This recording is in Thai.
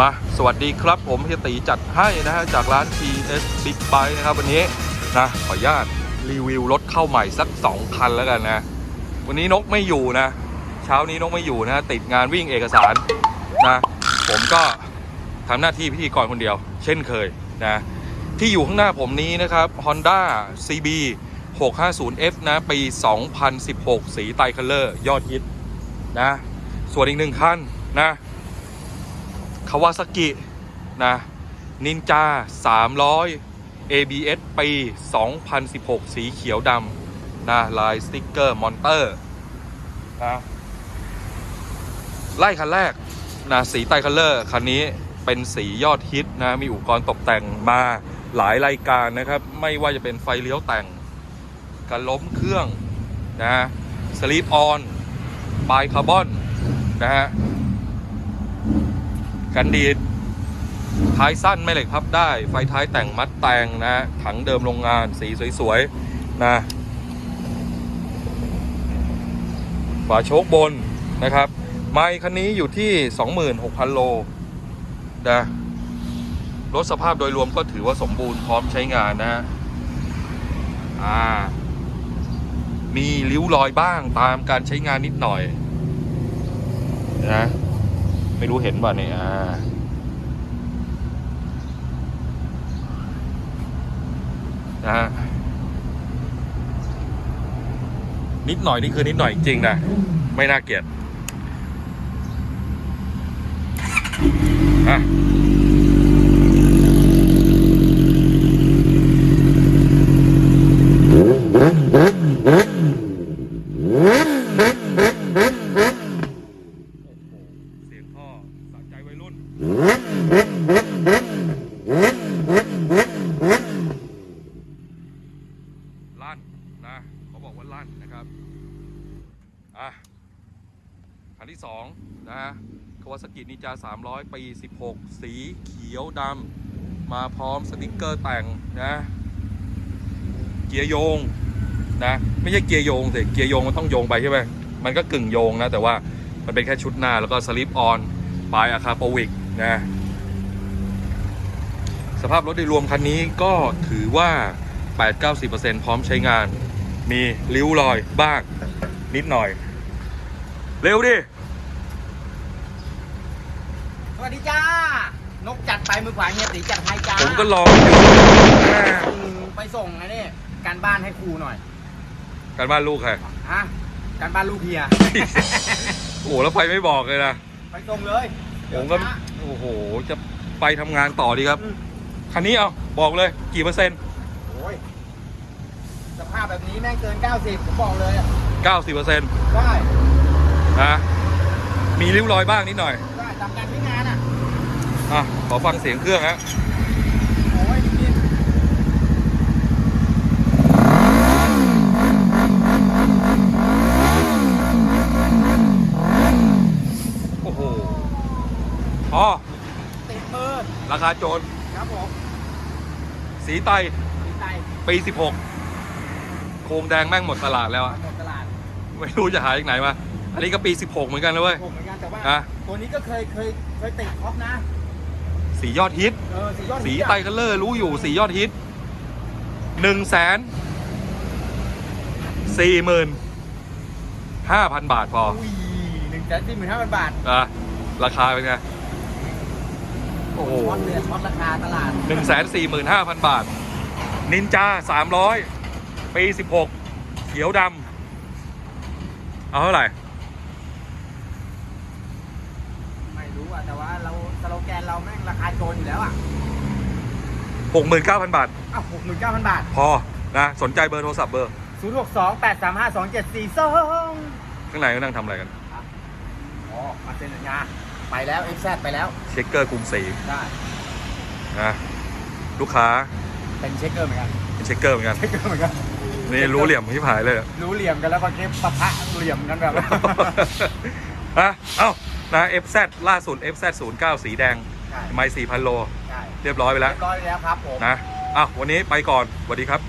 มาสวัสดีครับผมเฮียตีจัดให้นะฮะจากร้าน PS Big Bike นะครับวันนี้นะขออนุญาตรีวิวรถเข้าใหม่สัก 2 คันแล้วกันนะ วันนี้นกไม่อยู่นะ เช้านี้นกไม่อยู่นะติดงานวิ่งเอกสารนะผมก็ทำหน้าที่พิธีกรคนเดียว เช่นเคยนะที่อยู่ข้างหน้าผมนี้นะครับ Honda CB 650F นะปี 2016 สีไตคัลเลอร์ยอดฮิตนะส่วนอีกหนึ่งคันนะาวาซากินะนินจา300 ABS ปี 2016 สีเขียวดำนะลายสติ๊กเกอร์มอนเตอร์นะไล่คันแรกนะสีไตคัลเลอร์คันนี้เป็นสียอดฮิตนะมีอุปกรณ์ตกแต่งมาหลายรายการนะครับ ไม่ว่าจะเป็นไฟเลี้ยวแต่งการล้มเครื่องนะสลีปออนบายคาร์บอนนะฮะ กันดีดท้ายสั้นไม่เหล็กพับได้ ไฟท้ายแต่งมัดแต่งนะ ถังเดิมโรงงานสีสวยๆนะฝาโชคบนนะครับไมค์คันนี้อยู่ที่ 26,000 โลนะรถสภาพโดยรวมก็ถือว่าสมบูรณ์พร้อมใช้งานนะฮะอ่า มีริ้วรอยบ้างตามการใช้งานนิดหน่อยนะ ไม่รู้เห็นป่ะเนี่ยอ่านะฮะนิดหน่อยนี่คือนิดหน่อยจริงนะ ไม่น่าเกลียดอะเสียงท่อสะใจวัยรุ่น ลั่นนะเขาบอกว่าลั่นนะครับอะคันที่สองนะคาวาสกินิจา300 ปี 16 สีเขียวดำมาพร้อมสติกเกอร์แต่งนะเกียร์โยงนะไม่ใช่เกียร์โยงสิเกียร์โยงมันต้องโยงไปใช่ไหมมันก็กึ่งโยงนะ แต่ว่ามันเป็นแค่ชุดหน้าแล้วก็สลิปออนปลายอะคาโปวิกนะ สภาพรถโดยรวมคันนี้ก็ถือว่า 8-90%พร้อมใช้งาน มีริ้วรอยบ้างนิดหน่อย เร็วดิ สวัสดีจ้า นกจัดไปมือขวาเฮียตีจัดให้จ้าผมก็รออยู่อ่าอืมไปส่งไอ้นี่การบ้านให้ครูหน่อย การบ้านลูกใครฮะการบ้านลูกเฮีย โอ้โหแล้วไฟไม่บอกเลยนะ ไปส่งเลยผมก็ช้าโอ้โห จะไปทำงานต่อดีครับอืม คันนี้เอาบอกเลยกี่เปอร์เซ็นต์โอ้ยสภาพแบบนี้แม่งเกิน 90 ผมบอกเลยอะ90เปอร์เซ็นต์ได้นะมีริ้วรอยบ้างนิดหน่อยได้ทำการใช้งานอะ อะขอฟังเสียงเครื่องฮะโอ้ยนี่โอ้โหอ๋อติดมือราคาโจร ครับผม สีไตดีใจปี 16 โครงแดงแม่งหมดตลาดแล้วอะหมดตลาด ไม่รู้จะหาจากไหนมา อันนี้ก็ปี 16 เหมือนกันเลยเว้ย ผมเหมือนกันแต่ว่าฮะตัวนี้ก็เคยเคยเคยติดท็อปนะ สียอดฮิต เออสียอดสีฮิตอะไตรคัลเลอร์รู้อยู่สียอดฮิตหนึ่งแสนสี่หมื่นห้าพันบาทพอ อุ้ยหนึ่งแสนสี่หมื่นห้าพันบาท อะ ราคาเป็นไง โอ้โหช็อตเลยช็อตราคาตลาด หนึ่งแสนสี่หมื่นห้าพันบาท นินจาสามร้อยปีสิบหกเขียวดำเอาเท่าไหร่ ไม่รู้อะแต่ว่าเราสโลแกนเราแม่งราคาโจรอยู่แล้วอะหกหมื่นเก้าพันบาท อ้าวหกหมื่นเก้าพันบาทพอ นะ สนใจเบอร์โทรศัพท์เบอร์ ศูนย์หกสองแปดสามห้าสองเจ็ดสี่สองข้างในก็นั่งทำอะไรกัน อ๋อมาเซ็นสัญญา ไปแล้วเอ็กแซไปแล้วเช็คเกอร์กรุงศรีได้นะลูกค้าเป็นเช็คเกอร์เหมือนกันเป็นเช็คเกอร์เหมือนกันเช็คเกอร์เหมือนกันนี่รู้เหลี่ยมที่ผายเลยอะรู้เหลี่ยมกันแล้วก็เก็บปะทะเหลี่ยมกันแบบฮะเอ้านะ FZ ล่าสุด FZ 09สีแดงใช่ไม่4,000 โล ใช่เรียบร้อยไปแล้วเรียบร้อยแล้วครับผมนะอ้าววันนี้ไปก่อนสวัสดีครับ